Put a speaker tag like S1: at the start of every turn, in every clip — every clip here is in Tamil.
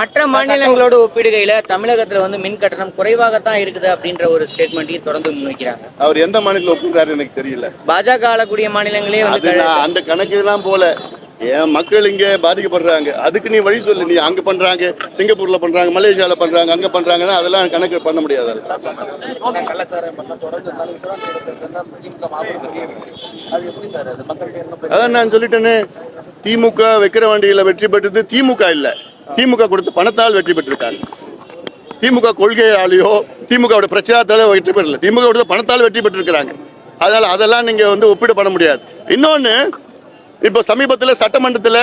S1: மற்ற மாநிலங்களோட ஒப்பிடுகையில தமிழகத்துல வந்து மின் கட்டணம் குறைவாகத்தான் இருக்குது அப்படின்ற ஒரு ஸ்டேட்மெண்ட்டையும் தொடர்ந்து முன்வைக்கிறாங்க.
S2: அவர் எந்த மாநிலத்தில் ஒப்புக்கிறாரு எனக்கு தெரியல.
S1: பாஜக ஆளக்கூடிய மாநிலங்களே வந்து
S2: அந்த கணக்கெல்லாம் போல. என் மக்கள் இங்க பாதிக்கப்படுறாங்க. அதுக்கு நீ வழி சொல்லு. நீ அங்க பண்றாங்க சிங்கப்பூர்ல பண்றாங்க மலேசியால பண்றாங்க அங்க பண்றாங்கன்னா அதெல்லாம் கணக்கு பண்ண முடியாது. அதான் நான் சொல்லிட்டேனே. திமுக வைக்கிற வண்டியில வெற்றி பெற்றது திமுக இல்ல. திமுக கொடுத்த பணத்தால் வெற்றி பெற்றிருக்காங்க. திமுக கொள்கையாலேயோ திமுக பிரச்சாரத்தால வெற்றி பெறல. திமுக கொடுத்த பணத்தால் வெற்றி பெற்றிருக்கிறாங்க. அதனால அதெல்லாம் நீங்க வந்து ஒப்பீடு பண்ண முடியாது. இன்னொன்னு இப்போ சமீபத்தில் சட்டமன்றத்தில்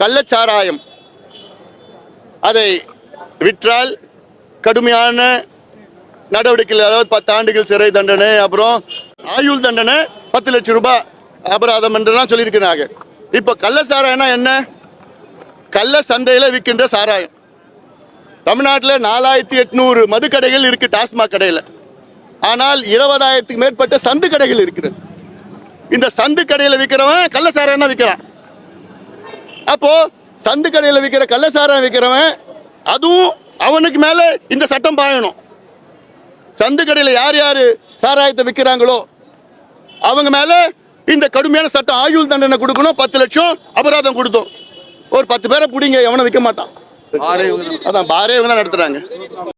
S2: கள்ளச்சாராயம் அதை விற்றால் கடுமையான நடவடிக்கைகள் அதாவது பத்து ஆண்டுகள் சிறை தண்டனை அப்புறம் ஆயுள் தண்டனை பத்து லட்சம் ரூபாய் அபராதம் என்றெல்லாம் சொல்லியிருக்கிறாங்க. இப்போ கள்ளச்சாராயம்னா என்ன? கள்ள சந்தையில் விற்கின்ற சாராயம். தமிழ்நாட்டில் நாலாயிரத்தி எட்நூறு மதுக்கடைகள் இருக்கு டாஸ்மாக் கடையில். ஆனால் இருபதாயிரத்துக்கு மேற்பட்ட சந்து கடைகள் இருக்கிறது. இந்த சந்து கடையில் விற்கிறவன் கள்ள சாராயம் தான் விற்கிறான் அப்போ சந்து கடையில் விற்கிற கள்ள சாராயம் விற்கிறவன் அதுவும் அவனுக்கு மேலே இந்த சட்டம் பாயணும். சந்து கடையில் யார் யார் சாராயத்தை விற்கிறாங்களோ அவங்க மேலே இந்த கடுமையான சட்டம் ஆயுள் தண்டனை கொடுக்கணும். பத்து லட்சம் அபராதம் கொடுத்தோம். ஒரு பத்து பேரை பிடிங்க எவனும் விற்க மாட்டான். அதான் பாரே இவங்க நடத்துறாங்க.